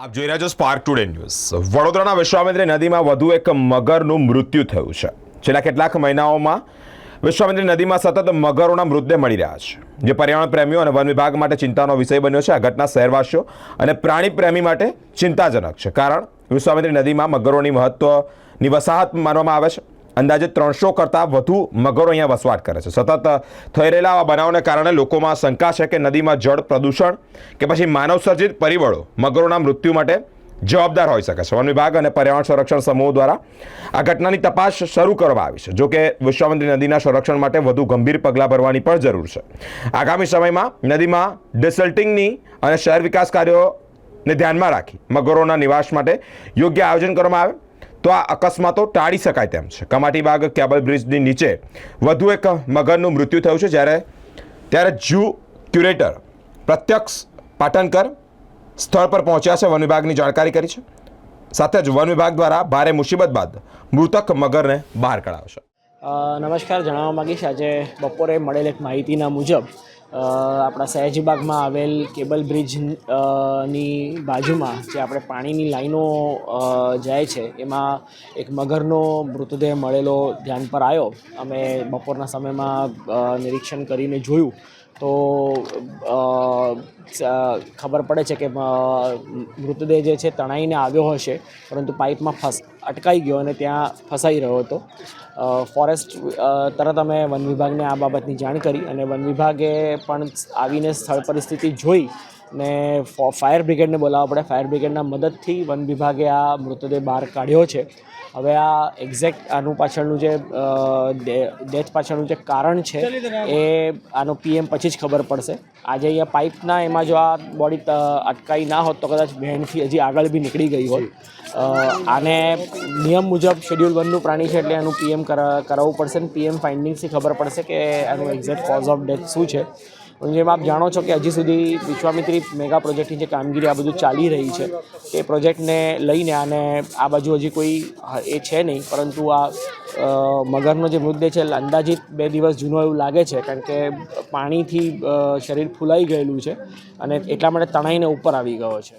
આપ જોઈ રહ્યા છો સ્પાર્ક ટુડે ન્યૂઝ વડોદરાના વિશ્વામિત્રી નદીમાં વધુ એક મગરનું મૃત્યુ થયું છે. છેલ્લા કેટલાક મહિનાઓમાં વિશ્વામિત્રી નદીમાં સતત મગરોના મૃતદેહ મળી રહ્યા છે. જે પર્યાવરણ પ્રેમીઓ અને વન વિભાગ માટે ચિંતાનો વિષય બન્યો છે. આ ઘટના શહેરવાસીઓ અને પ્રાણી પ્રેમી માટે ચિંતાજનક છે. કારણ વિશ્વામિત્રી નદીમાં મગરોની મહત્વની વસાહત માનવામાં આવે છે. અંદાજે ત્રણસો કરતાં વધુ મગરો અહીંયા વસવાટ કરે છે. સતત થઈ રહેલા આવા બનાવને કારણે લોકોમાં શંકા છે કે નદીમાં જળ પ્રદૂષણ કે પછી માનવસર્જિત પરિબળો મગરોના મૃત્યુ માટે જવાબદાર હોઈ શકે છે. વન વિભાગ અને પર્યાવરણ સંરક્ષણ સમૂહ દ્વારા આ ઘટનાની તપાસ શરૂ કરવામાં આવી છે જોકે વિશ્વામિત્રી નદીના સંરક્ષણ માટે વધુ ગંભીર પગલાં ભરવાની પણ જરૂર છે. આગામી સમયમાં નદીમાં ડિસલ્ટિંગની અને શહેર વિકાસ કાર્યોને ધ્યાનમાં રાખી મગરોના નિવાસ માટે યોગ્ય આયોજન કરવામાં આવે. તો આ અકસ્માતો ટાળી શકાય તેમ છે. કમાટીબાગ કેબલ બ્રિજની નીચે વધુ એક મગરનું મૃત્યુ થયું છે, જ્યારે ત્યારે જૂ ક્યુરેટર પ્રત્યક્ષ પાટણકર સ્થળ પર પહોંચ્યા છે, વન વિભાગની જાણકારી કરી છે. સાથે જ વન વિભાગ દ્વારા ભારે મુસીબત બાદ મૃતક મગરને બહાર કઢાવશે નમસ્કાર, જણાવવા માગીશ. આજે બપોરે મળેલ એક માહિતીના મુજબ આપણા સયાજીબાગમાં આવેલ કેબલ બ્રિજની બાજુમાં જે આપણે પાણીની લાઈનો જાય છે, એમાં એક મગરનો મૃતદેહ મળેલો ધ્યાન પર આવ્યો. અમે બપોરના સમયમાં નિરીક્ષણ કરીને જોયું. તો ખબર પડે છે કે મૃતદેહ જે છે તણાઈને આવ્યો હશે, પરંતુ પાઇપમાં ફસ, અટકાઈ ગયો અને ત્યાં ફસાઈ રહ્યો હતો. ફોરેસ્ટ તરત અમે વન વિભાગને આ બાબતની જાણ કરી અને વન વિભાગે પણ આવીને સ્થળ પરિસ્થિતિ જોઈ ને ફાયર બ્રિગેડને બોલાવવા પડે. ફાયર બ્રિગેડના મદદથી વન વિભાગે આ મૃતદેહ બહાર કાઢ્યો છે. હવે આ એક્ઝેક્ટ આનું પાછળનું જે ડેથ પાછળનું જે કારણ છે, એ આનો પીએમ પછી જ ખબર પડશે. આજે અહીંયા પાઇપના એમાં જો આ બોડી અટકાઈ ના હોત તો કદાચ બહેનથી હજી આગળ બી નીકળી ગઈ હોય આને નિયમ મુજબ શેડ્યુલ વનનું પ્રાણી છે એટલે આનું પીએમ કરાવવું પડશે ને પીએમ ફાઇન્ડિંગ્સથી ખબર પડશે કે આનું એક્ઝેક્ટ કોઝ ઓફ ડેથ શું છે. જેમ આપ જાણો છો કે હજી સુધી વિશ્વામિત્રી મેગા પ્રોજેક્ટની જે કામગીરી આ બધું ચાલી રહી છે, એ પ્રોજેક્ટને લઈને અને આ બાજુ હજી કોઈ એ છે નહીં, પરંતુ આ મગરનો જે મૃતદેહ છે, અંદાજિત બે દિવસ જૂનો એવું લાગે છે, કારણ કે પાણીથી શરીર ફૂલાઈ ગયેલું છે અને એટલા માટે તણાઈને ઉપર આવી ગયો છે.